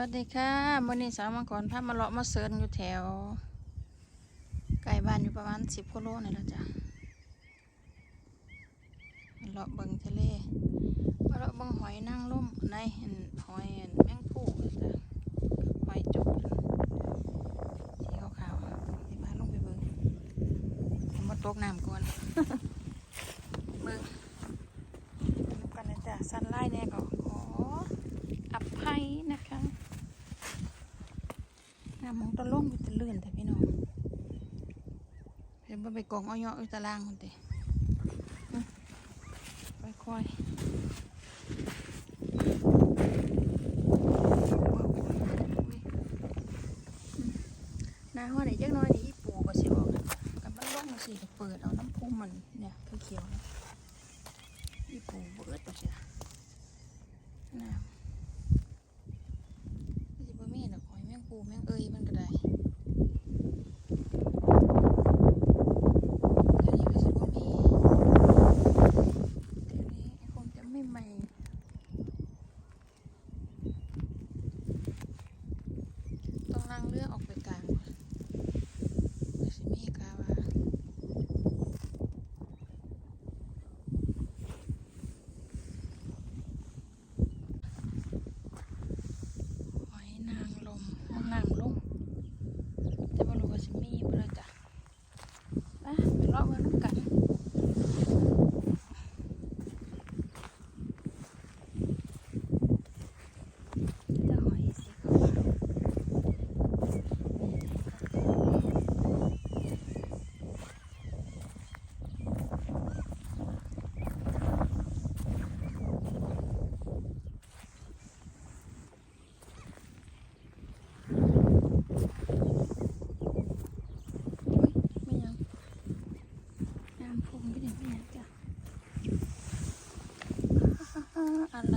วัสดีค่ะวันนี้สาวมังกรพามาเลาะมาเซิร์นอยู่แถวไกลบ้านอยู่ประมาณสิบกิโลนี่แหละจ้ะมาเลาะเบิงทะเลมาเลาะเบิงหอยนางรมในเห็นหอยเห็นแมงผู้จ้ะหอยจุกสีขาวๆที่พาลงไปเบิงมาตกน้ำก่อน เบิงดูกันนะจ๊ะสันไล่แน่ก็ขออภัยนะคะ น้ำมองตะลุ่มอยู่ตะลื่นแต่พี่น้อง เห็นว่าไปกองเอาเยาะอยู่ตารางคนเตะค่อยๆน้าห้อไหนจักหน้อยนี่อีปูก็สิออกนะกับมันล่องสิก็เปิดเอาน้ำพุมันเนี่ยเขียวๆนะอีปูเบิดไปเสียน้ำมันสิบ่มีดอกหอยแมงปูแมงเอ้ยมันก็ได้เดี๋ยวนี้ก็สิบ่มีเดี๋ยวนี้คงจะไม่ใหม่ต้องนั่งเรือออกไปกลางก่อนก็สิมีกาว่าหอยนางรมมันน้ำลงแต่บ่รู้ว่าสิมีบ่ล่ะจ้ะไปไปเลาะเบิ่งนำกัน จะหอยสีขาวไม่ยังน้ำพุ่งไปเดี๋ยวไม่ยังจ้ะ อะไร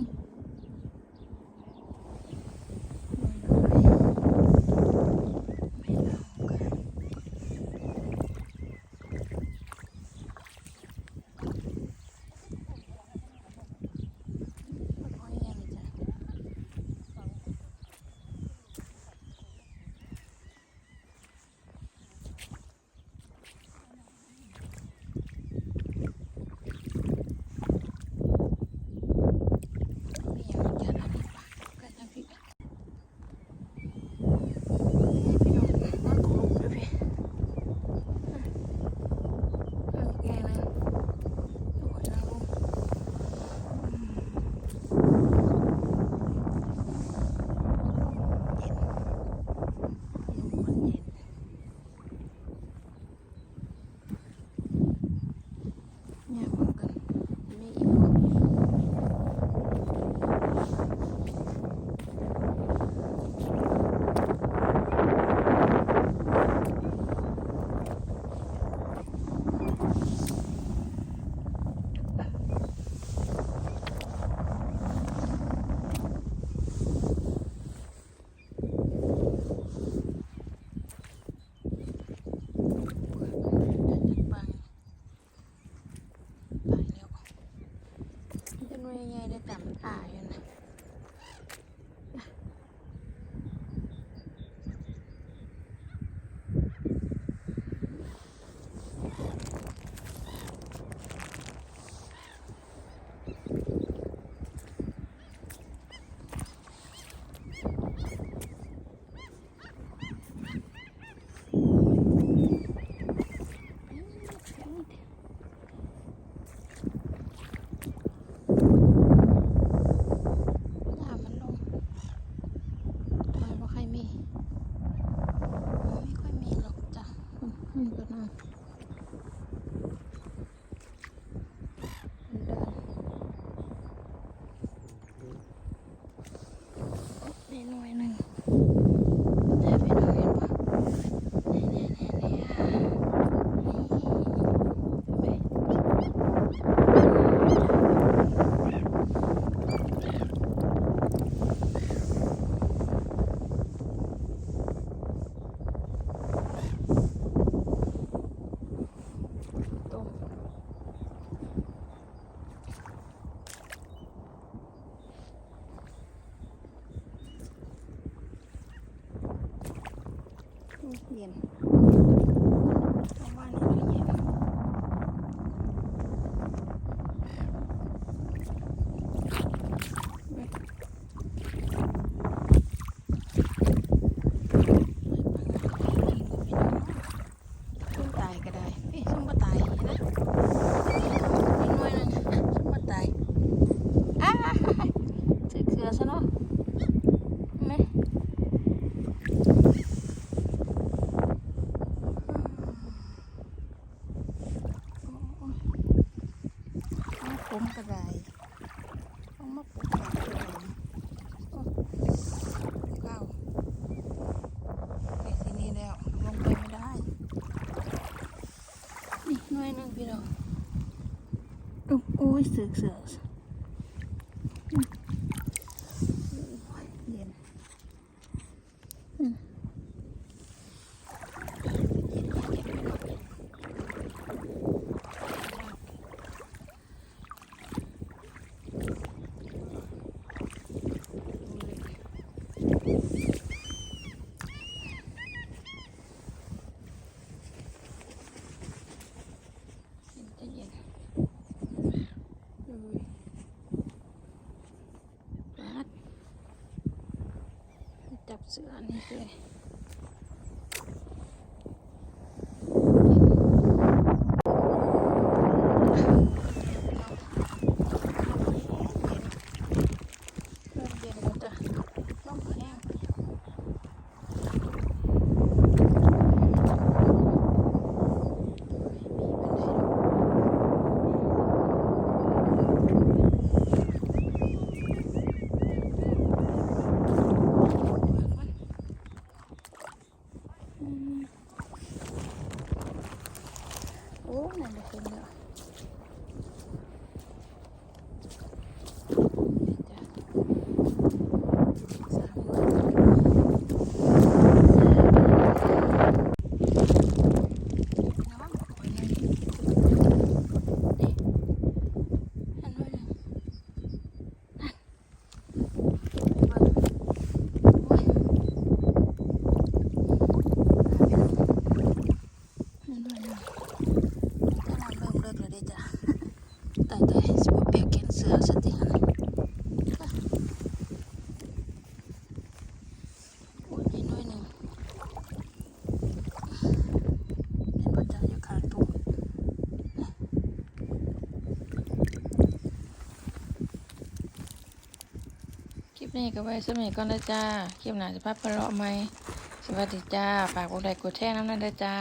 ม nhìn. ผมกระไดต้องมาปลูกผักก่อนข้าวไปที่นี่แล้วลงไปไม่ได้ นี่หน่วยหนึ่งพี่น้องโอ้ยเสือเสือก 这个你给。 นี้ก็ไว้สมัยก่อนนะจ้าคลิปหน้าจะพับเพลาะไหมสวัสดีจ้าฝากกดไลค์กดแชร์น้ำนั่นนะจ้า